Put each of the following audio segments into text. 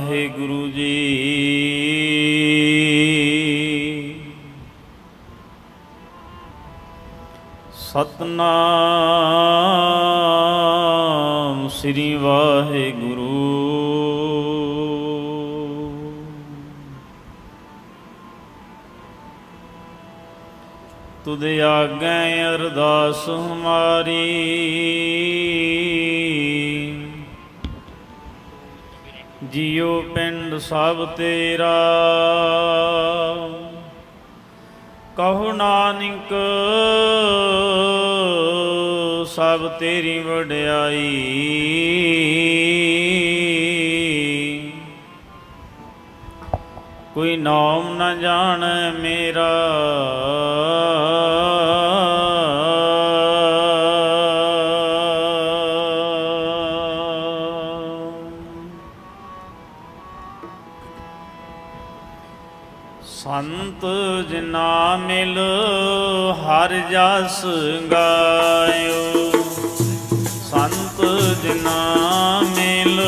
ਵਾਹਿਗੁਰੂ ਜੀ। ਸਤਨਾਮ ਸ੍ਰੀ ਵਾਹਿਗੁਰੂ। ਤੁਧ ਆਗੈ ਅਰਦਾਸ ਹਮਾਰੀ। ਜਿਉ ਪਿੰਡ ਸਭ ਤੇਰਾ। ਕਹੋ ਨਾਨਕ ਸਭ ਤੇਰੀ ਵਡਿਆਈ। ਕੋਈ ਨਾਮ ਨਾ ਜਾਣ ਮੇਰਾ। ਸੰਤ ਜਨਾ ਮਿਲ, ਹਰ ਜਸ ਗਾਇਓ। ਸੰਤ ਜਨਾ ਮਿਲ,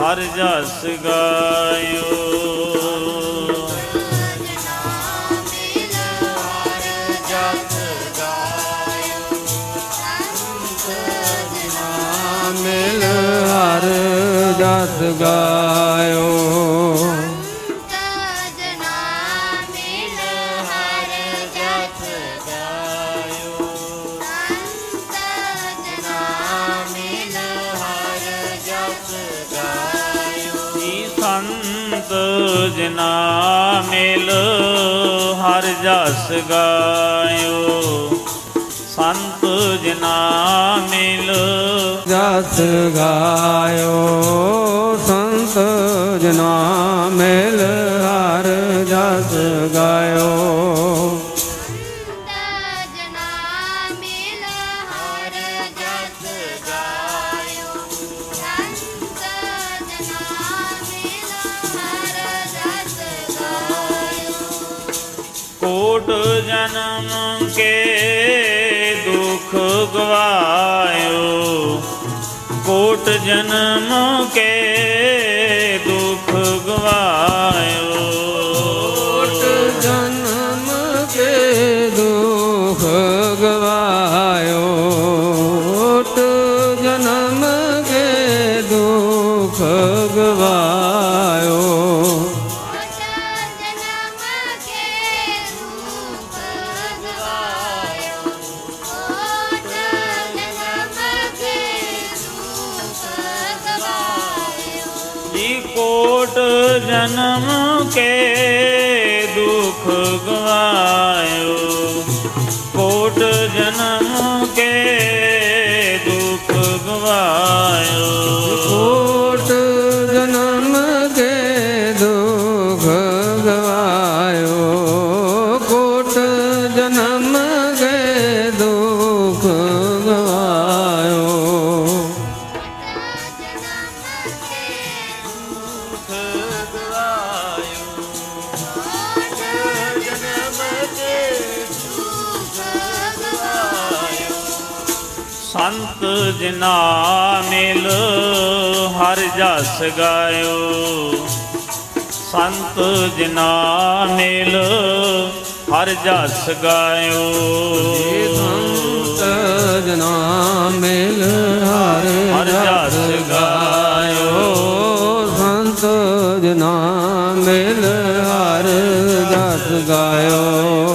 ਹਰ ਜਸ ਗਾਇਓ। ਮਿਲ, ਹਰ ਜਸ ਗਾਇਓ। ਜਨਾ ਮਿਲ ਹਰ ਜਸ ਗਾਇਓ। ਸੰਤ ਜਨਾ ਮਿਲ ਜਸ ਗਾਇਓ। ਸੰਤ ਜਨਾ ਮਿਲ ਕੋਟ ਜਨਮ ਕੇ ਦੁਖ ਗਵਾਇਓ। ਕੋਟ ਜਨਮ ਕੇ ਜੀ ਕੋਟ ਜਨਮ ਕੇ ਦੁਖ ਗਵਾਇਓ। ਕੋਟ ਜਨਮ ਜਸ ਗਾਇਓ। ਸੰਤ ਜਨਾ ਮਿਲ ਹਰ ਜਸ ਗਾਇਓ। ਸੰਤ ਜਨਾ ਮਿਲ ਹਰ ਜਸ ਗਾਇਓ। ਸੰਤ ਜਨਾ ਮਿਲ ਹਰ ਜਸ ਗਾਇਓ।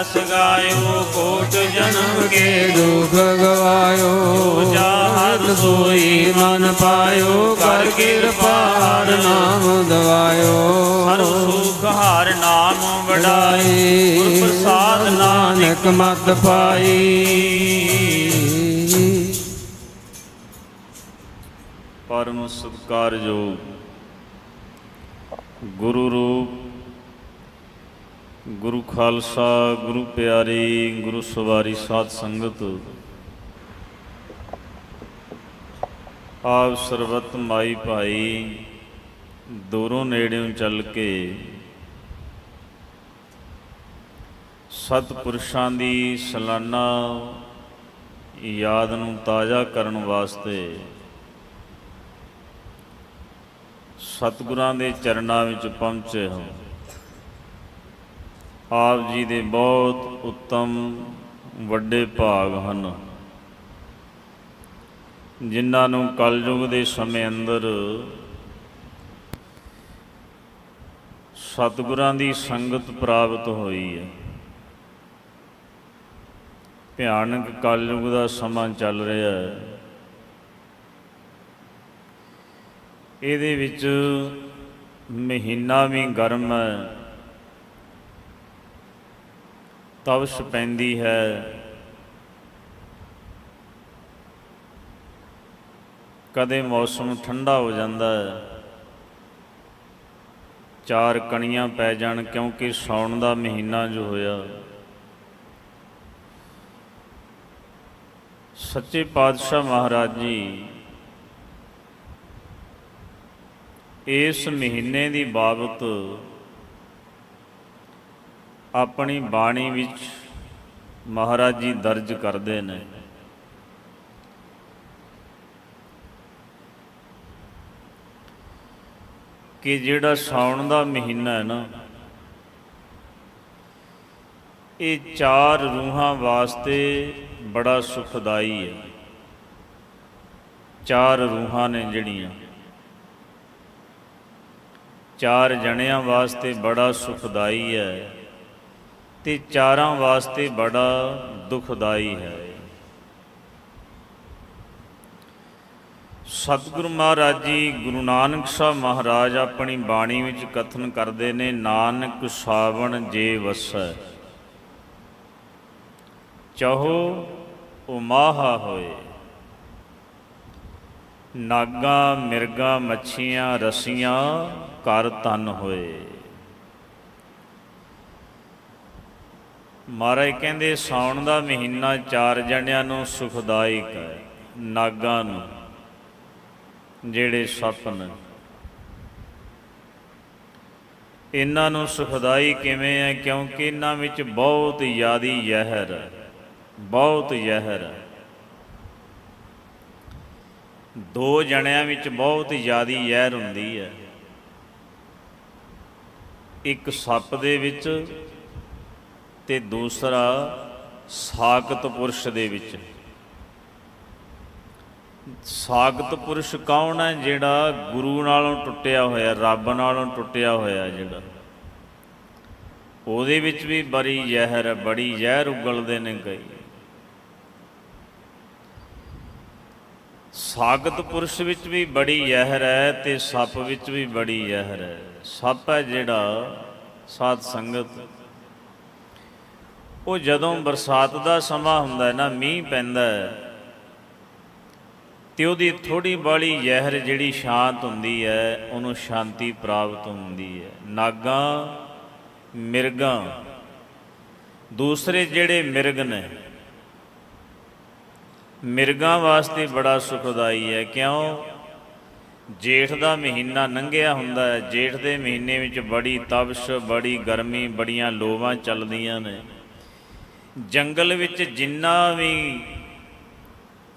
ਜਸ ਗਾਇਓ ਕੋਟ ਜਨਮ ਕੇ ਦੁਖ ਗਵਾਇਓ ਜਾ ਹਰ ਸੋਈ ਮਨ ਪਾਇਓ ਕਰ ਕਿਰਪਾ ਹਰ ਨਾਮ ਦਵਾਇਓ। ਹਰ ਸੁਖ ਹਰ ਨਾਮ ਵਡਾਈ ਗੁਰ ਪ੍ਰਸਾਦ ਨਾਨਕ ਮਤ ਪਾਈ। ਪਰਮ ਸਤਕਾਰਯੋਗ ਗੁਰੂ ਰੂਪ ਗੁਰੂ ਖਾਲਸਾ, ਗੁਰੂ ਪਿਆਰੀ, ਗੁਰੂ ਸਵਾਰੀ ਸਾਧ ਸੰਗਤ। ਆਪ ਸਰਬਤ ਮਾਈ ਭਾਈ, ਦੂਰੋਂ ਨੇੜਿਓਂ ਚੱਲ ਕੇ ਸਤਪੁਰਸ਼ਾਂ ਦੀ ਸਾਲਾਨਾ ਯਾਦ ਨੂੰ ਤਾਜ਼ਾ ਕਰਨ ਵਾਸਤੇ ਸਤਿਗੁਰਾਂ ਦੇ ਚਰਨਾਂ ਵਿੱਚ ਪਹੁੰਚੇ ਹਾਂ। ਆਪ ਜੀ ਦੇ ਬਹੁਤ ਉੱਤਮ ਵੱਡੇ ਭਾਗ ਹਨ। ਜਿਨ੍ਹਾਂ ਨੂੰ ਕਲਯੁਗ ਦੇ ਸਮੇਂ ਅੰਦਰ ਸਤਿਗੁਰਾਂ ਦੀ ਸੰਗਤ ਪ੍ਰਾਪਤ ਹੋਈ ਹੈ। ਭਿਆਨਕ ਕਲਯੁਗ ਦਾ ਸਮਾਂ ਚੱਲ ਰਿਹਾ ਹੈ। ਇਹਦੇ ਵਿੱਚ ਮਹੀਨਾ ਵੀ ਗਰਮ ਹੈ। ਤਵਸ ਪੈਂਦੀ ਹੈ। ਕਦੇ ਮੌਸਮ ਠੰਡਾ ਹੋ ਜਾਂਦਾ ਹੈ। ਚਾਰ ਕਣੀਆਂ ਪੈ ਜਾਣ ਕਿਉਂਕਿ ਸੌਣ ਦਾ ਮਹੀਨਾ ਜੋ ਹੋਇਆ। ਸੱਚੇ ਪਾਤਸ਼ਾਹ ਮਹਾਰਾਜ ਜੀ, ਇਸ ਮਹੀਨੇ ਦੀ ਬਾਬਤ ਆਪਣੀ ਬਾਣੀ ਵਿੱਚ ਮਹਾਰਾਜ ਜੀ ਦਰਜ ਕਰਦੇ ਨੇ। ਕਿ ਜਿਹੜਾ ਸਾਉਣ ਦਾ ਮਹੀਨਾ ਹੈ ਨਾ, ਇਹ ਚਾਰ ਰੂਹਾਂ ਵਾਸਤੇ ਬੜਾ ਸੁਖਦਾਈ ਹੈ। ਚਾਰ ਰੂਹਾਂ ਨੇ ਜਿਹੜੀਆਂ। ਚਾਰ ਜਣਿਆਂ ਵਾਸਤੇ ਬੜਾ ਸੁਖਦਾਈ ਹੈ। ਤੇ ਚਾਰਾਂ ਵਾਸਤੇ ਬੜਾ ਦੁਖਦਾਈ ਹੈ। ਸਤਿਗੁਰੂ ਮਹਾਰਾਜ ਜੀ, ਗੁਰੂ ਨਾਨਕ ਸਾਹਿਬ ਮਹਾਰਾਜ ਆਪਣੀ ਬਾਣੀ ਵਿੱਚ ਕਥਨ ਕਰਦੇ ਨੇ, ਨਾਨਕ ਸਾਵਣ ਜੇ ਵਸੈ। ਚਾਹੋ ਉਮਾਹਾ ਹੋਏ। ਨਾਗਾ, ਮਿਰਗਾ, ਮੱਛੀਆਂ, ਰਸੀਆਂ, ਘਰ ਤਨ ਹੋਏ। ਮਹਾਰਾਜ ਕਹਿੰਦੇ, ਸਾਉਣ ਦਾ ਮਹੀਨਾ ਚਾਰ ਜਣਿਆਂ ਨੂੰ ਸੁਖਦਾਇਕ ਹੈ, ਨਾਗਾਂ ਨੂੰ, ਜਿਹੜੇ ਸੱਪ ਨੇ। ਇਹਨਾਂ ਨੂੰ ਸੁਖਦਾਈ ਕਿਵੇਂ ਹੈ? ਕਿਉਂਕਿ ਇਹਨਾਂ ਵਿੱਚ ਬਹੁਤ ਜ਼ਿਆਦੀ ਜ਼ਹਿਰ ਹੈ, ਬਹੁਤ ਜ਼ਹਿਰ ਹੈ। ਦੋ ਜਣਿਆਂ ਵਿੱਚ ਬਹੁਤ ਜ਼ਿਆਦੀ ਜ਼ਹਿਰ ਹੁੰਦੀ ਹੈ। ਇੱਕ ਸੱਪ ਦੇ ਵਿੱਚ ਤੇ ਦੂਸਰਾ ਸਾਕਤ ਪੁਰਸ਼ ਦੇ ਵਿੱਚ। ਸਾਗਤ ਪੁਰਸ਼ ਕੌਣ ਹੈ ਜਿਹੜਾ ਗੁਰੂ ਨਾਲੋਂ ਟੁੱਟਿਆ ਹੋਇਆ, ਰੱਬ ਨਾਲੋਂ ਟੁੱਟਿਆ ਹੋਇਆ ਜਿਹੜਾ? ਉਹਦੇ ਵਿੱਚ ਵੀ ਬੜੀ ਜ਼ਹਿਰ ਹੈ, ਬੜੀ ਜ਼ਹਿਰ ਉਗਲਦੇ ਨੇ ਕਈ। ਸਾਗਤ ਪੁਰਸ਼ ਵਿੱਚ ਵੀ ਬੜੀ ਜ਼ਹਿਰ ਹੈ ਤੇ ਸੱਪ ਵਿੱਚ ਵੀ ਬੜੀ ਜ਼ਹਿਰ ਹੈ। ਸੱਪ ਹੈ ਜਿਹੜਾ ਸਾਧ ਸੰਗਤ ਉਹ ਜਦੋਂ ਬਰਸਾਤ ਦਾ ਸਮਾਂ ਹੁੰਦਾ ਹੈ ਨਾ, ਮੀਂਹ ਪੈਂਦਾ ਹੈ, ਤੇ ਉਹਦੀ ਥੋੜੀ ਬਾਲੀ ਜ਼ਹਿਰ ਜਿਹੜੀ ਸ਼ਾਂਤ ਹੁੰਦੀ ਹੈ, ਉਹਨੂੰ ਸ਼ਾਂਤੀ ਪ੍ਰਾਪਤ ਹੁੰਦੀ ਹੈ। ਨਾਗਾਂ, ਮਿਰਗਾਂ, ਦੂਸਰੇ ਜਿਹੜੇ ਮਿਰਗ ਨੇ, ਮਿਰਗਾਂ ਵਾਸਤੇ ਬੜਾ ਸੁਖਦਾਈ ਹੈ। ਕਿਉਂ? ਜੇਠ ਦਾ ਮਹੀਨਾ ਲੰਘਿਆ ਹੁੰਦਾ ਹੈ। ਜੇਠ ਦੇ ਮਹੀਨੇ ਵਿੱਚ ਬੜੀ ਤਪਸ਼, ਬੜੀ ਗਰਮੀ, ਬੜੀਆਂ ਲੋਵਾਂ ਚੱਲਦੀਆਂ ਨੇ। ਜੰਗਲ ਵਿੱਚ ਜਿੰਨਾ ਵੀ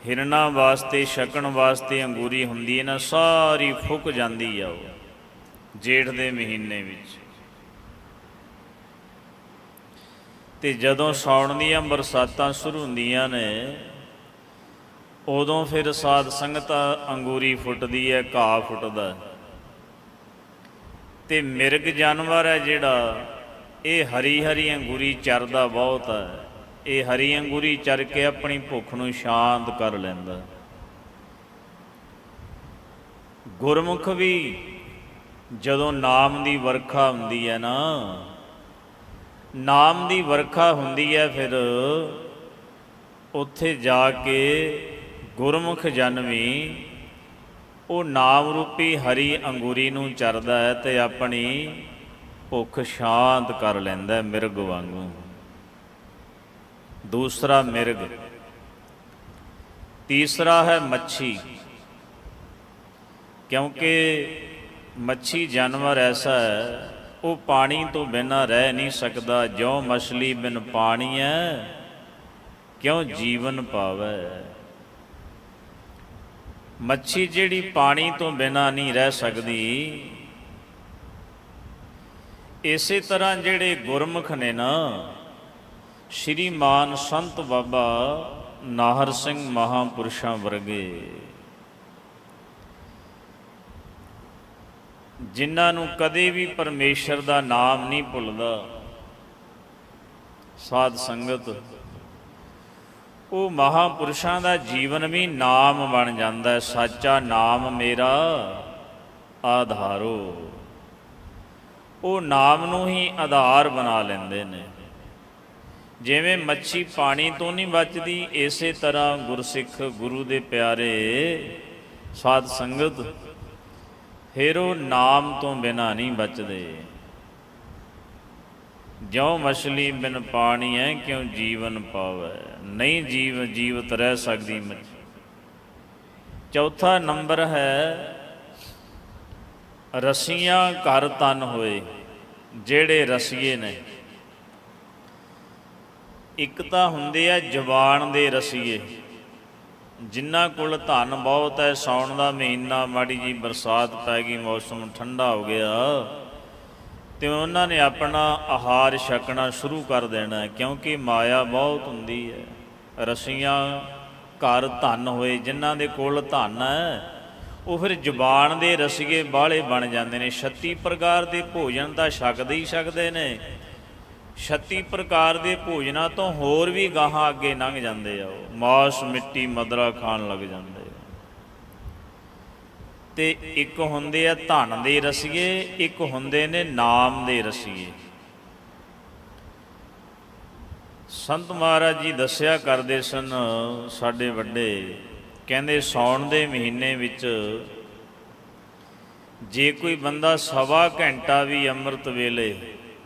ਹਿਰਨਾ ਵਾਸਤੇ, ਛਕਣ ਵਾਸਤੇ ਅੰਗੂਰੀ ਹੁੰਦੀ ਹੈ ਨਾ ਸਾਰੀ ਫੁੱਕ ਜਾਂਦੀ ਆ ਉਹ, ਜੇਠ ਦੇ ਮਹੀਨੇ ਵਿੱਚ ਤੇ ਜਦੋਂ ਸਾਉਣ ਦੀਆਂ ਬਰਸਾਤਾਂ ਸ਼ੁਰੂ ਹੁੰਦੀਆਂ ਨੇ, ਉਦੋਂ ਫਿਰ ਸਾਧ ਸੰਗਤ ਅੰਗੂਰੀ ਫੁੱਟਦੀ ਹੈ, ਘਾਹ ਫੁੱਟਦਾ ਹੈ। ਤੇ ਮਿਰਗ ਜਾਨਵਰ ਹੈ ਜਿਹੜਾ, ਇਹ ਹਰੀ ਹਰੀ ਅੰਗੂਰੀ ਚਰਦਾ ਬਹੁਤ ਹੈ ਇਹ ਹਰੀ ਅੰਗੂਰੀ ਚਰ ਕੇ ਆਪਣੀ ਭੁੱਖ ਨੂੰ ਸ਼ਾਂਤ ਕਰ ਲੈਂਦਾ। ਗੁਰਮੁਖ ਵੀ ਜਦੋਂ ਨਾਮ ਦੀ ਵਰਖਾ ਹੁੰਦੀ ਹੈ ਨਾ, ਨਾਮ ਦੀ ਵਰਖਾ ਹੁੰਦੀ ਹੈ ਫਿਰ ਉੱਥੇ ਜਾ ਕੇ ਗੁਰਮੁਖ ਜਨ ਵੀ ਉਹ ਨਾਮ ਰੂਪੀ ਹਰੀ ਅੰਗੂਰੀ ਨੂੰ ਚਰਦਾ ਹੈ ਤੇ ਆਪਣੀ ਭੁੱਖ ਸ਼ਾਂਤ ਕਰ ਲੈਂਦਾ ਮਿਰਗ ਵਾਂਗੂ। ਦੂਸਰਾ ਮਿਰਗ। ਤੀਸਰਾ ਹੈ ਮੱਛੀ। ਕਿਉਂਕਿ ਮੱਛੀ ਜਾਨਵਰ ਐਸਾ ਹੈ, ਉਹ ਪਾਣੀ ਤੋਂ ਬਿਨਾਂ ਰਹਿ ਨਹੀਂ ਸਕਦਾ। ਜਿਉ ਮਛਲੀ ਬਿਨ ਪਾਣੀ ਹੈ, ਕਿਉਂ ਜੀਵਨ ਪਾਵੈ ਮੱਛੀ ਜਿਹੜੀ ਪਾਣੀ ਤੋਂ ਬਿਨਾਂ ਨਹੀਂ ਰਹਿ ਸਕਦੀ, ਇਸੇ ਤਰ੍ਹਾਂ ਜਿਹੜੇ ਗੁਰਮੁਖ ਨੇ ਨਾ ਸ਼੍ਰੀਮਾਨ ਸੰਤ ਬਾਬਾ ਨਾਹਰ ਸਿੰਘ ਮਹਾਪੁਰਸ਼ਾਂ ਵਰਗੇ। ਜਿਨ੍ਹਾਂ ਨੂੰ ਕਦੇ ਵੀ ਪਰਮੇਸ਼ਰ ਦਾ ਨਾਮ ਨਹੀਂ ਭੁੱਲਦਾ, ਸਾਧ ਸੰਗਤ, ਉਹ ਮਹਾਪੁਰਸ਼ਾਂ ਦਾ ਜੀਵਨ ਵੀ ਨਾਮ ਬਣ ਜਾਂਦਾ ਹੈ, ਸੱਚਾ ਨਾਮ ਮੇਰਾ ਆਧਾਰੋ। ਉਹ ਨਾਮ ਨੂੰ ਹੀ ਆਧਾਰ ਬਣਾ ਲੈਂਦੇ ਨੇ। ਜਿਵੇਂ ਮੱਛੀ ਪਾਣੀ ਤੋਂ ਨਹੀਂ ਬਚਦੀ, ਇਸੇ ਤਰ੍ਹਾਂ ਗੁਰਸਿੱਖ ਗੁਰੂ ਦੇ ਪਿਆਰੇ ਸਾਧ ਸੰਗਤ ਫਿਰ ਉਹ ਨਾਮ ਤੋਂ ਬਿਨਾ ਨਹੀਂ ਬਚਦੇ। ਜਿਉ ਮਛਲੀ ਬਿਨ ਪਾਣੀ ਹੈ, ਕਿਉ ਜੀਵਨ ਪਾਵੈ? ਨਹੀਂ ਜੀਵ, ਜੀਵਤ ਰਹਿ ਸਕਦੀ ਮੱਛੀ। ਚੌਥਾ ਨੰਬਰ ਹੈ, ਰਸੀਆਂ ਘਰ ਤਨ ਹੋਏ, ਜਿਹੜੇ ਰਸੀਏ ਨੇ। ਇੱਕ ਤਾਂ ਹੁੰਦੇ ਆ ਜ਼ਬਾਨ ਦੇ ਰਸੀਏ। ਜਿਨ੍ਹਾਂ ਕੋਲ ਧਨ ਬਹੁਤ ਹੈ, ਸੌਣ ਦਾ ਮਹੀਨਾ, ਮਾੜੀ ਜੀ ਬਰਸਾਤ ਪੈ ਗਈ, ਮੌਸਮ ਠੰਡਾ ਹੋ ਗਿਆ, ਤੇ ਉਹਨਾਂ ਨੇ ਆਪਣਾ ਆਹਾਰ ਛਕਣਾ ਸ਼ੁਰੂ ਕਰ ਦੇਣਾ ਕਿਉਂਕਿ ਮਾਇਆ ਬਹੁਤ ਹੁੰਦੀ ਹੈ। ਰਸੀਆਂ ਘਰ ਧਨ ਹੋਏ, ਜਿਨ੍ਹਾਂ ਦੇ ਕੋਲ ਧਨ ਹੈ, ਉਹ ਫਿਰ ਜ਼ੁਬਾਨ ਦੇ ਰਸੀਏ ਬਾਹਲੇ ਬਣ ਜਾਂਦੇ ਨੇ। 36 ਪ੍ਰਕਾਰ ਦੇ ਭੋਜਨ ਤਾਂ ਛਕਦੇ ਹੀ ਛਕਦੇ ਨੇ। 36 ਪ੍ਰਕਾਰ ਦੇ ਭੋਜਨਾਂ ਤੋਂ ਹੋਰ ਵੀ ਗਾਹਾਂ ਅੱਗੇ ਲੰਘ ਜਾਂਦੇ ਆ ਉਹ। ਮਾਸ, ਮਿੱਟੀ, ਮਦਰਾ ਖਾਣ ਲੱਗ ਜਾਂਦੇ ਆ। ਤੇ ਇੱਕ ਹੁੰਦੇ ਆ ਧਨ ਦੇ ਰਸੀਏ, ਇੱਕ ਹੁੰਦੇ ਨੇ ਨਾਮ ਦੇ ਰਸੀਏ। ਸੰਤ ਮਹਾਰਾਜ ਜੀ ਦੱਸਿਆ ਕਰਦੇ ਸਨ ਸਾਡੇ ਵੱਡੇ, ਕਹਿੰਦੇ ਸੌਣ ਦੇ ਮਹੀਨੇ ਵਿੱਚ ਜੇ ਕੋਈ ਬੰਦਾ ਸਵਾ ਘੰਟਾ ਵੀ ਅੰਮ੍ਰਿਤ ਵੇਲੇ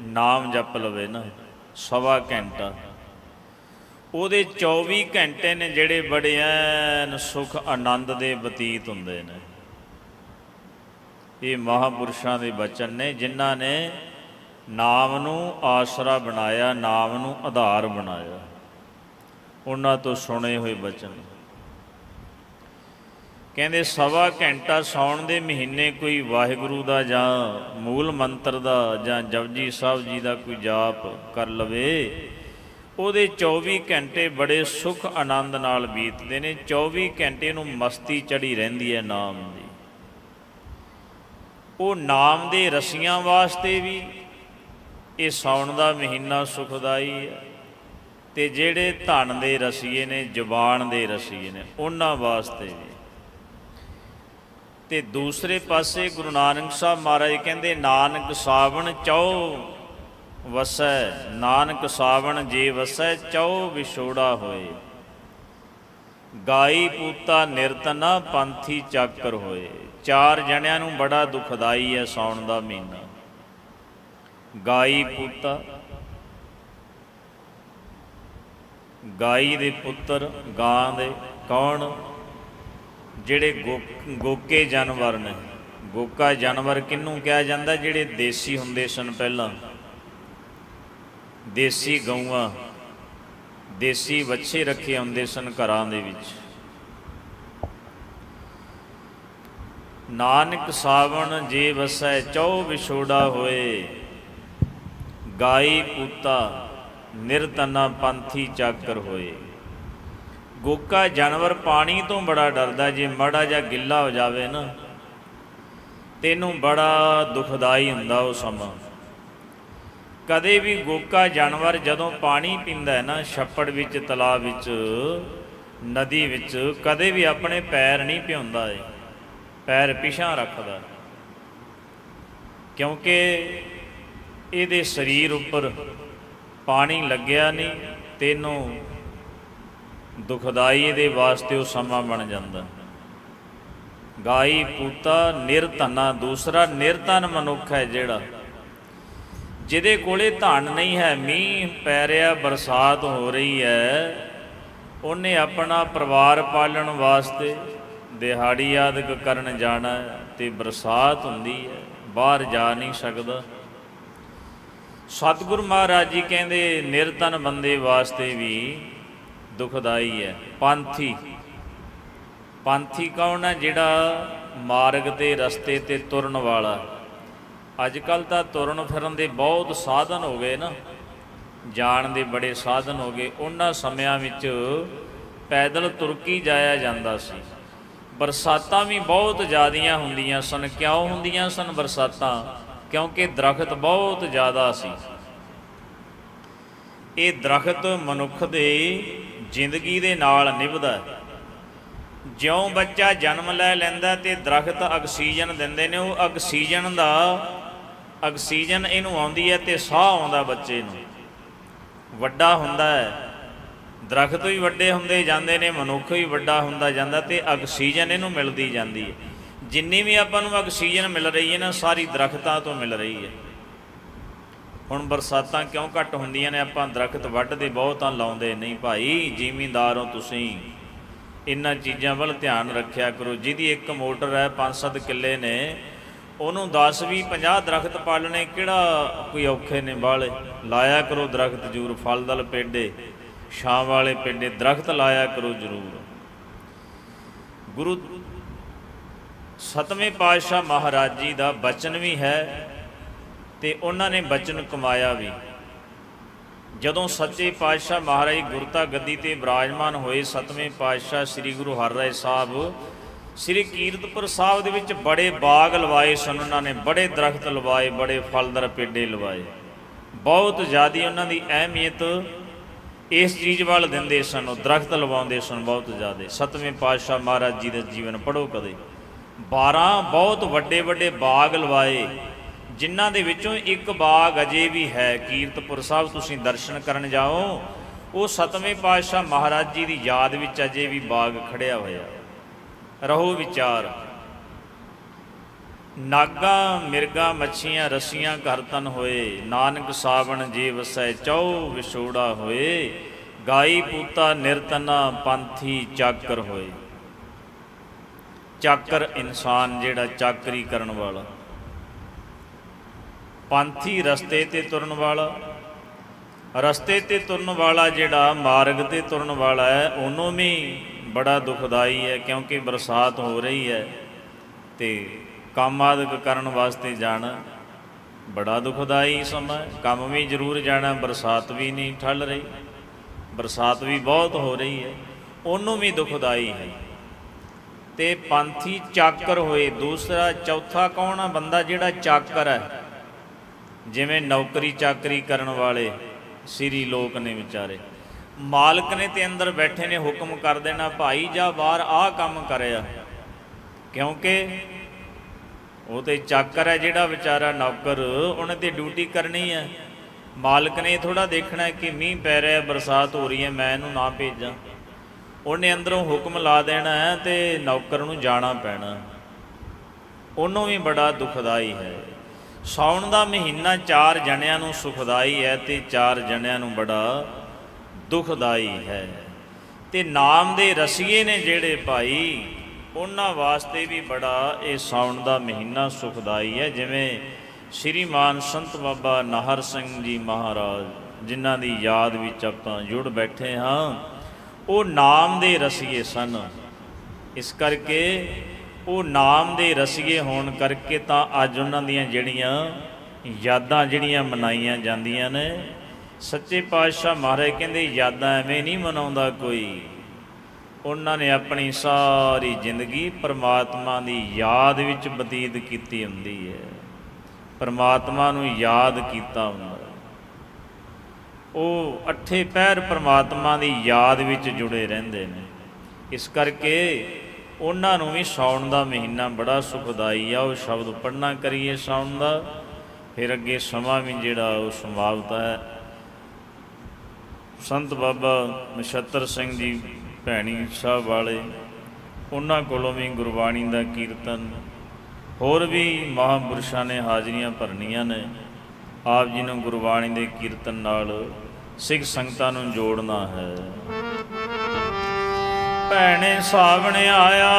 ਨਾਮ ਜਪ ਲਵੇ ਨਾ, ਸਵਾ ਘੰਟਾ। ਉਹਦੇ 24 ਘੰਟੇ ਨੇ ਜਿਹੜੇ ਬੜੇ ਐਨ ਸੁਖ ਆਨੰਦ ਦੇ ਬਤੀਤ ਹੁੰਦੇ ਨੇ। ਇਹ ਮਹਾਪੁਰਸ਼ਾਂ ਦੇ ਬਚਨ ਨੇ, ਜਿਨ੍ਹਾਂ ਨੇ ਨਾਮ ਨੂੰ ਆਸਰਾ ਬਣਾਇਆ, ਨਾਮ ਨੂੰ ਆਧਾਰ ਬਣਾਇਆ। ਉਹਨਾਂ ਤੋਂ ਸੁਣੇ ਹੋਏ ਬਚਨ। ਕਹਿੰਦੇ ਸਵਾ ਘੰਟਾ ਸੌਣ ਦੇ ਮਹੀਨੇ ਕੋਈ ਵਾਹਿਗੁਰੂ ਦਾ ਜਾਂ ਮੂਲ ਮੰਤਰ ਦਾ ਜਾਂ ਜਪਜੀ ਸਾਹਿਬ ਜੀ ਦਾ ਕੋਈ ਜਾਪ ਕਰ ਲਵੇ, ਉਹਦੇ 24 ਘੰਟੇ ਬੜੇ ਸੁਖ ਆਨੰਦ ਨਾਲ ਬੀਤਦੇ ਨੇ। 24 ਘੰਟੇ ਨੂੰ ਮਸਤੀ ਚੜੀ ਰਹਿੰਦੀ ਹੈ ਨਾਮ ਦੀ। ਉਹ ਨਾਮ ਦੇ ਰਸੀਆਂ ਵਾਸਤੇ ਵੀ ਇਹ ਸੌਣ ਦਾ ਮਹੀਨਾ ਸੁਖਦਾਈ ਹੈ ਤੇ ਜਿਹੜੇ ਧਨ ਦੇ ਰਸੀਏ ਨੇ, ਜ਼ੁਬਾਨ ਦੇ ਰਸੀਏ ਨੇ, ਉਹਨਾਂ ਵਾਸਤੇ ਵੀ। ਤੇ ਦੂਸਰੇ ਪਾਸੇ ਗੁਰੂ ਨਾਨਕ ਸਾਹਿਬ ਮਹਾਰਾਜ ਕਹਿੰਦੇ, ਨਾਨਕ ਸਾਵਣ ਚਉ ਵਸੈ, ਨਾਨਕ ਸਾਵਣ ਜੇ ਵਸੈ ਚਉ ਵਿਛੋੜਾ ਹੋਏ। ਗਾਈ ਪੂਤਾ ਨਿਰਤਨਾ, ਪੰਥੀ ਚਾਕਰ ਹੋਏ। ਚਾਰ ਜਣਿਆਂ ਨੂੰ ਬੜਾ ਦੁਖਦਾਈ ਹੈ ਸੌਣ ਦਾ ਮਹੀਨਾ। ਗਾਈ ਪੂਤਾ, ਗਾਈ ਦੇ ਪੁੱਤਰ ਗਾਂ ਦੇ ਕੌਣ? ਜਿਹੜੇ ਗੋ- ਗੋਕੇ ਜਾਨਵਰ ਨੇ। ਗੋਕਾ ਜਾਨਵਰ ਕਿਹਨੂੰ ਕਿਹਾ ਜਾਂਦਾ? ਜਿਹੜੇ ਦੇਸੀ ਹੁੰਦੇ ਸਨ ਪਹਿਲਾਂ। ਦੇਸੀ ਗਊਆਂ। ਦੇਸੀ ਵੱਛੇ ਰੱਖੇ ਹੁੰਦੇ ਸਨ ਘਰਾਂ ਦੇ ਵਿੱਚ। ਨਾਨਕ ਸਾਵਣ ਜੇ ਵਸੈ ਚਉ ਵਿਛੋੜਾ ਹੋਏ। ਗਾਈ ਪੂਤਾ ਨਿਰਤਨਾ ਪੰਥੀ ਚਾਕਰ ਹੋਏ। ਗੋਕਾ ਜਾਨਵਰ ਪਾਣੀ ਤੋਂ ਬੜਾ ਡਰਦਾ, ਜੇ ਮੜਾ ਜਾਂ ਗਿੱਲਾ ਹੋ ਜਾਵੇ ਨਾ, ਤੈਨੂੰ ਬੜਾ ਦੁਖਦਾਈ ਹੁੰਦਾ ਉਹ ਸਮਾਂ। ਕਦੇ ਵੀ ਗੋਕਾ ਜਾਨਵਰ ਜਦੋਂ ਪਾਣੀ ਪੀਂਦਾ ਹੈ ਨਾ, ਛੱਪੜ ਵਿੱਚ ਤਲਾਬ ਵਿੱਚ, ਨਦੀ ਵਿੱਚ, ਕਦੇ ਵੀ ਆਪਣੇ ਪੈਰ ਨਹੀਂ ਭਿਉਂਦਾ ਏ, ਪੈਰ ਪਿਛਾਂ ਰੱਖਦਾ। ਕਿਉਂਕਿ ਇਹਦੇ ਸਰੀਰ ਉੱਪਰ ਪਾਣੀ ਲੱਗਿਆ ਨਹੀਂ, ਤੈਨੂੰ ਦੁਖਦਾਈ ਇਹਦੇ ਵਾਸਤੇ ਉਹ ਸਮਾਂ ਬਣ ਜਾਂਦਾ। ਗਾਈ ਪੂਤਾ ਨਿਰਧਨਾ ਦੂਸਰਾ ਨਿਰਧਨ ਮਨੁੱਖ ਹੈ ਜਿਹੜਾ। ਜਿਹਦੇ ਕੋਲੇ ਧਨ ਨਹੀਂ ਹੈ, ਮੀਂਹ ਪੈ ਰਿਹਾ ਬਰਸਾਤ ਹੋ ਰਹੀ ਹੈ, ਉਹਨੇ ਆਪਣਾ ਪਰਿਵਾਰ ਪਾਲਣ ਵਾਸਤੇ ਦਿਹਾੜੀ ਆਦਿਕ ਕਰਨ ਜਾਣਾ ਹੈ ਤੇ ਬਰਸਾਤ ਹੁੰਦੀ ਹੈ, ਬਾਹਰ ਜਾ ਨਹੀਂ ਸਕਦਾ। ਸਤਿਗੁਰ ਮਹਾਰਾਜ ਜੀ ਕਹਿੰਦੇ ਨਿਰਤਨ ਬੰਦੇ ਵਾਸਤੇ ਵੀ ਦੁਖਦਾਈ ਹੈ। ਪੰਥੀ। ਪੰਥੀ ਕੌਣ ਹੈ ਜਿਹੜਾ ਮਾਰਗ ਦੇ ਰਸਤੇ ਤੇ ਤੁਰਨ ਵਾਲਾ? ਅੱਜ ਕੱਲ ਤਾਂ ਤੁਰਨ ਫਿਰਨ ਦੇ ਬਹੁਤ ਸਾਧਨ ਹੋ ਗਏ ਨਾ। ਜਾਣ ਦੇ ਬੜੇ ਸਾਧਨ ਹੋ ਗਏ। ਉਹਨਾਂ ਸਮਿਆਂ ਵਿੱਚ ਪੈਦਲ ਤੁਰਕੀ ਜਾਇਆ ਜਾਂਦਾ ਸੀ। ਬਰਸਾਤਾਂ ਵੀ ਬਹੁਤ ਜ਼ਿਆਦੀਆਂ ਹੁੰਦੀਆਂ ਸਨ। ਕਿਉਂ ਹੁੰਦੀਆਂ ਸਨ ਬਰਸਾਤਾਂ? ਕਿਉਂਕਿ ਦਰਖਤ ਬਹੁਤ ਜ਼ਿਆਦਾ ਸੀ। ਇਹ ਦਰਖਤ ਮਨੁੱਖ ਦੇ ਜ਼ਿੰਦਗੀ ਦੇ ਨਾਲ ਨਿਭਦਾ ਜਿਉਂ ਬੱਚਾ ਜਨਮ ਲੈ ਲੈਂਦਾ ਤੇ ਦਰਖਤ ਆਕਸੀਜਨ ਦਿੰਦੇ ਨੇ, ਉਹ ਆਕਸੀਜਨ ਦਾ, ਆਕਸੀਜਨ ਇਹਨੂੰ ਆਉਂਦੀ ਹੈ ਤੇ ਸਾਹ ਆਉਂਦਾ ਬੱਚੇ ਨੂੰ। ਵੱਡਾ ਹੁੰਦਾ ਹੈ। ਦਰਖਤ ਵੀ ਵੱਡੇ ਹੁੰਦੇ ਜਾਂਦੇ ਨੇ, ਮਨੁੱਖ ਵੀ ਵੱਡਾ ਹੁੰਦਾ ਜਾਂਦਾ ਤੇ ਆਕਸੀਜਨ ਇਹਨੂੰ ਮਿਲਦੀ ਜਾਂਦੀ ਹੈ। ਜਿੰਨੀ ਵੀ ਆਪਾਂ ਨੂੰ ਆਕਸੀਜਨ ਮਿਲ ਰਹੀ ਹੈ ਨਾ, ਸਾਰੀ ਦਰਖਤਾਂ ਤੋਂ ਮਿਲ ਰਹੀ ਹੈ। ਹੁਣ ਬਰਸਾਤਾਂ ਕਿਉਂ ਘੱਟ ਹੁੰਦੀਆਂ ਨੇ? ਆਪਾਂ ਦਰਖਤ ਵੱਢਦੇ ਬਹੁਤਾਂ ਲਾਉਂਦੇ ਨਹੀਂ ਭਾਈ। ਜ਼ਿਮੀਂਦਾਰ ਹੋ ਤੁਸੀਂ ਇਹਨਾਂ ਚੀਜ਼ਾਂ ਵੱਲ ਧਿਆਨ ਰੱਖਿਆ ਕਰੋ। ਜਿਹਦੀ ਇੱਕ ਮੋਟਰ ਹੈ 5-7 ਕਿੱਲੇ ਨੇ। ਉਹਨੂੰ 10 20 50 ਦਰਖਤ ਪਾਲਣੇ ਕਿਹੜਾ ਕੋਈ ਔਖੇ ਨੇ ਬਾਲੇ ਲਾਇਆ ਕਰੋ ਦਰਖਤ ਜ਼ਰੂਰ, ਫਲਦਲ ਪੇਡੇ, ਛਾਂ ਵਾਲੇ ਪੇਡੇ, ਦਰਖਤ ਲਾਇਆ ਕਰੋ ਜ਼ਰੂਰ। ਗੁਰੂ ਸਤਵੇਂ ਪਾਤਸ਼ਾਹ ਮਹਾਰਾਜ ਜੀ ਦਾ ਬਚਨ ਵੀ ਹੈ। ਤੇ ਉਹਨਾਂ ਨੇ ਬਚਨ ਕਮਾਇਆ ਵੀ। ਜਦੋਂ ਸੱਚੇ ਪਾਤਸ਼ਾਹ ਮਹਾਰਾਜ ਗੁਰਤਾ ਗੱਦੀ ਤੇ ਬਿਰਾਜਮਾਨ ਹੋਏ, ਸਤਵੇਂ ਪਾਤਸ਼ਾਹ ਸ੍ਰੀ ਗੁਰੂ ਹਰਿਰਾਏ ਸਾਹਿਬ, ਸ੍ਰੀ ਕੀਰਤਪੁਰ ਸਾਹਿਬ ਦੇ ਵਿੱਚ ਬੜੇ ਬਾਗ ਲਵਾਏ ਸਨ ਉਹਨਾਂ ਨੇ, ਬੜੇ ਦਰਖਤ ਲਵਾਏ, ਬੜੇ ਫਲਦਾਰ ਪੇਡੇ ਲਵਾਏ। ਬਹੁਤ ਜ਼ਿਆਦੀ ਉਹਨਾਂ ਦੀ ਅਹਿਮੀਅਤ ਇਸ ਚੀਜ਼ ਵੱਲ ਦਿੰਦੇ ਸਨ, ਉਹ ਦਰਖਤ ਲਵਾਉਂਦੇ ਸਨ ਬਹੁਤ ਜ਼ਿਆਦੇ। ਸਤਵੇਂ ਪਾਤਸ਼ਾਹ ਮਹਾਰਾਜ ਜੀ ਦਾ ਜੀਵਨ ਪੜੋ ਕਦੇ। 12 ਬਹੁਤ ਵੱਡੇ ਵੱਡੇ ਬਾਗ ਲਵਾਏ। ਜਿਨ੍ਹਾਂ ਦੇ ਵਿੱਚੋਂ ਇੱਕ ਬਾਗ ਅਜੇ ਵੀ ਹੈ। ਕੀਰਤਪੁਰ ਸਾਹਿਬ, ਤੁਸੀਂ ਦਰਸ਼ਨ ਕਰਨ ਜਾਓ। ਉਹ ਸਤਵੇਂ ਪਾਤਸ਼ਾਹ ਮਹਾਰਾਜ ਜੀ ਦੀ ਯਾਦ ਵਿੱਚ ਅਜੇ ਵੀ ਬਾਗ ਖੜਿਆ ਹੋਇਆ। ਰਹੋ ਵਿਚਾਰ। ਨਾਗਾ, ਮਿਰਗਾ, ਮੱਛੀਆਂ, ਰਸੀਆਂ ਘਰ ਤਨ ਹੋਏ। ਨਾਨਕ ਸਾਵਣ ਜੀ ਵਸੈ ਚੌ ਵਿਛੋੜਾ ਹੋਏ। ਗਾਈ ਪੂਤਾ ਨਿਰਤਨਾ, ਪੰਥੀ ਚਾਕਰ ਹੋਏ। ਚਾਕਰ ਇਨਸਾਨ ਜਿਹੜਾ ਚਾਕਰੀ ਕਰਨ ਵਾਲਾ। ਪੰਥੀ ਰਸਤੇ ਤੇ ਤੁਰਨ ਵਾਲਾ। ਰਸਤੇ ਤੇ ਤੁਰਨ ਵਾਲਾ ਜਿਹੜਾ ਮਾਰਗ ਤੇ ਤੁਰਨ ਵਾਲਾ ਹੈ, ਉਹਨੂੰ ਵੀ ਬੜਾ ਦੁਖਦਾਈ ਹੈ, ਕਿਉਂਕਿ ਬਰਸਾਤ ਹੋ ਰਹੀ ਹੈ ਤੇ ਕੰਮ ਆਦਿਕ ਕਰਨ ਵਾਸਤੇ ਜਾਣਾ ਬੜਾ ਦੁਖਦਾਈ ਸਮਾਂ ਕੰਮ ਵੀ ਜ਼ਰੂਰ ਜਾਣਾ, ਬਰਸਾਤ ਵੀ ਨਹੀਂ ਠੱਲ ਰਹੀ, ਬਰਸਾਤ ਵੀ ਬਹੁਤ ਹੋ ਰਹੀ ਹੈ, ਉਹਨੂੰ ਵੀ ਦੁਖਦਾਈ ਹੈ। ਤੇ ਪੰਥੀ ਚਾਕਰ ਹੋਏ, ਦੂਸਰਾ, ਚੌਥਾ ਕੌਣ ਆ? ਬੰਦਾ ਜਿਹੜਾ ਚਾਕਰ ਹੈ ਜਿਵੇਂ ਨੌਕਰੀ ਚਾਕਰੀ ਕਰਨ ਵਾਲੇ ਸਿਰੀ ਲੋਕ ਨੇ ਵਿਚਾਰੇ। ਮਾਲਕ ਨੇ ਤੇ ਅੰਦਰ ਬੈਠੇ ਨੇ ਹੁਕਮ ਕਰ ਦੇਣਾ, ਭਾਈ, ਜਾ ਬਾਹਰ ਆਹ ਕੰਮ ਕਰਿਆ। ਕਿਉਂਕਿ ਉਹ ਤੇ ਚਾਕਰ ਹੈ ਜਿਹੜਾ ਵਿਚਾਰਾ ਨੌਕਰ, ਉਹਨੇ ਤੇ ਡਿਊਟੀ ਕਰਨੀ ਹੈ। ਮਾਲਕ ਨੇ ਥੋੜਾ ਦੇਖਣਾ ਕਿ ਮੀਂਹ ਪੈ ਰਿਹਾ, ਬਰਸਾਤ ਹੋ ਰਹੀ ਹੈ, ਮੈਂ ਇਹਨੂੰ ਨਾ ਭੇਜਾਂ। ਉਹਨੇ ਅੰਦਰੋਂ ਹੁਕਮ ਲਾ ਦੇਣਾ ਹੈ ਤੇ ਨੌਕਰ ਨੂੰ ਜਾਣਾ ਪੈਣਾ। ਉਹਨੂੰ ਵੀ ਬੜਾ ਦੁਖਦਾਈ ਹੈ। ਸਾਉਣ ਦਾ ਮਹੀਨਾ ਚਾਰ ਜਣਿਆਂ ਨੂੰ ਸੁਖਦਾਈ ਹੈ ਤੇ ਚਾਰ ਜਣਿਆਂ ਨੂੰ ਬੜਾ ਦੁਖਦਾਈ ਹੈ। ਤੇ ਨਾਮ ਦੇ ਰਸੀਏ ਨੇ ਜਿਹੜੇ ਭਾਈ, ਉਹਨਾਂ ਵਾਸਤੇ ਵੀ ਬੜਾ ਇਹ ਸਾਉਣ ਦਾ ਮਹੀਨਾ ਸੁਖਦਾਈ ਹੈ, ਜਿਵੇਂ ਸ਼੍ਰੀਮਾਨ ਸੰਤ ਬਾਬਾ ਨਾਹਰ ਸਿੰਘ ਜੀ ਮਹਾਰਾਜ, ਜਿਨ੍ਹਾਂ ਦੀ ਯਾਦ ਵਿੱਚ ਆਪਾਂ ਜੁੜ ਬੈਠੇ ਹਾਂ। ਉਹ ਨਾਮ ਦੇ ਰਸੀਏ ਸਨ। ਇਸ ਕਰਕੇ ਉਹ ਨਾਮ ਦੇ ਰਸੀਏ ਹੋਣ ਕਰਕੇ ਤਾਂ ਅੱਜ ਉਹਨਾਂ ਦੀਆਂ ਜਿਹੜੀਆਂ ਯਾਦਾਂ ਜਿਹੜੀਆਂ ਮਨਾਈਆਂ ਜਾਂਦੀਆਂ ਨੇ, ਸੱਚੇ ਪਾਤਸ਼ਾਹ ਮਹਾਰਾਜ ਕਹਿੰਦੇ ਯਾਦਾਂ ਐਵੇਂ ਨਹੀਂ ਮਨਾਉਂਦਾ ਕੋਈ। ਉਹਨਾਂ ਨੇ ਆਪਣੀ ਸਾਰੀ ਜ਼ਿੰਦਗੀ ਪਰਮਾਤਮਾ ਦੀ ਯਾਦ ਵਿੱਚ ਬਤੀਤ ਕੀਤੀ ਹੁੰਦੀ ਹੈ। ਪਰਮਾਤਮਾ ਨੂੰ ਯਾਦ ਕੀਤਾ ਹੁੰਦਾ ਉਹ ਅੱਠੇ ਪੈਰ ਪਰਮਾਤਮਾ ਦੀ ਯਾਦ ਵਿੱਚ ਜੁੜੇ ਰਹਿੰਦੇ ਨੇ। ਇਸ ਕਰਕੇ ਉਹਨਾਂ ਨੂੰ ਵੀ ਸਾਉਣ ਦਾ ਮਹੀਨਾ ਬੜਾ ਸੁਖਦਾਈ ਆ, ਉਹ ਸ਼ਬਦ ਪੜਨਾ ਕਰੀਏ ਸਾਉਣ ਦਾ। ਫਿਰ ਅੱਗੇ ਸਮਾਂ ਵੀ ਜਿਹੜਾ ਉਹ ਸਮਾਪਤ ਹੈ। ਸੰਤ ਬਾਬਾ ਨਛੱਤਰ ਸਿੰਘ ਜੀ, ਭੈਣੀ ਸਾਹਿਬ ਵਾਲੇ, ਉਹਨਾਂ ਕੋਲੋਂ ਵੀ ਗੁਰਬਾਣੀ ਦਾ ਕੀਰਤਨ। ਹੋਰ ਵੀ ਮਹਾਂਪੁਰਸ਼ਾਂ ਨੇ ਹਾਜ਼ਰੀਆਂ ਭਰਨੀਆਂ ਨੇ। ਆਪ ਜੀ ਨੂੰ ਗੁਰਬਾਣੀ ਦੇ ਕੀਰਤਨ ਨਾਲ ਸਿੱਖ ਸੰਗਤਾਂ ਨੂੰ ਜੋੜਨਾ ਹੈ। ਭੈਣੇ ਸਾਵਣ ਆਇਆ।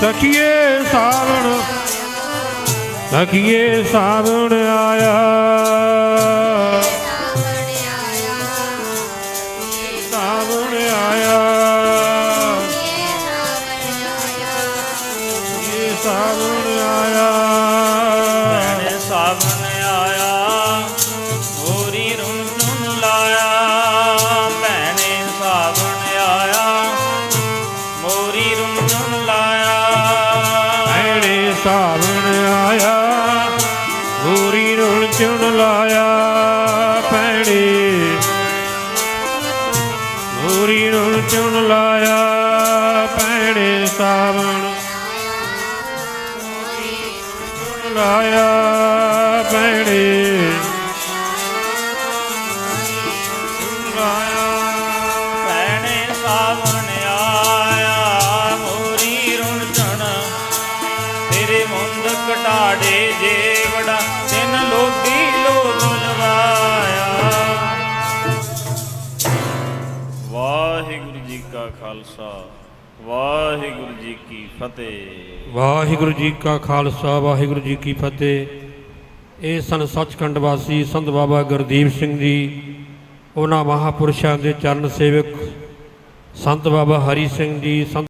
ਸਖੀਏ ਸਾਵਣ ਸਖੀਏ ਸਾਵਣ ਆਇਆ ਸਾਵਣ ਚੁਣ ਲਾਇਆ ਪੈਣੇ ਭੈਣੇ ਸਾਵਣ ਆਇਆ। ਮੋਰੀ ਰੁਣ ਮੁੰਦ ਕਟਾੜੇ ਜੇਵੜਾ। ਤਿੰਨ ਲੋਭੀ ਲੋਭ ਲਵਾਇਆ ਵਾਹਿਗੁਰੂ ਜੀ ਕਾ ਖਾਲਸਾ। ਵਾਹਿਗੁਰੂ ਜੀ ਫਤਿਹ। ਵਾਹਿਗੁਰੂ ਜੀ ਕਾ ਖਾਲਸਾ, ਵਾਹਿਗੁਰੂ ਜੀ ਕੀ ਫਤਿਹ। ਇਹ ਸਨ ਸੱਚਖੰਡ ਵਾਸੀ ਸੰਤ ਬਾਬਾ ਗੁਰਦੀਪ ਸਿੰਘ ਜੀ, ਉਹਨਾਂ ਮਹਾਪੁਰਸ਼ਾਂ ਦੇ ਚਰਨ ਸੇਵਕ ਸੰਤ ਬਾਬਾ ਹਰੀ ਸਿੰਘ ਜੀ, ਸੰਤ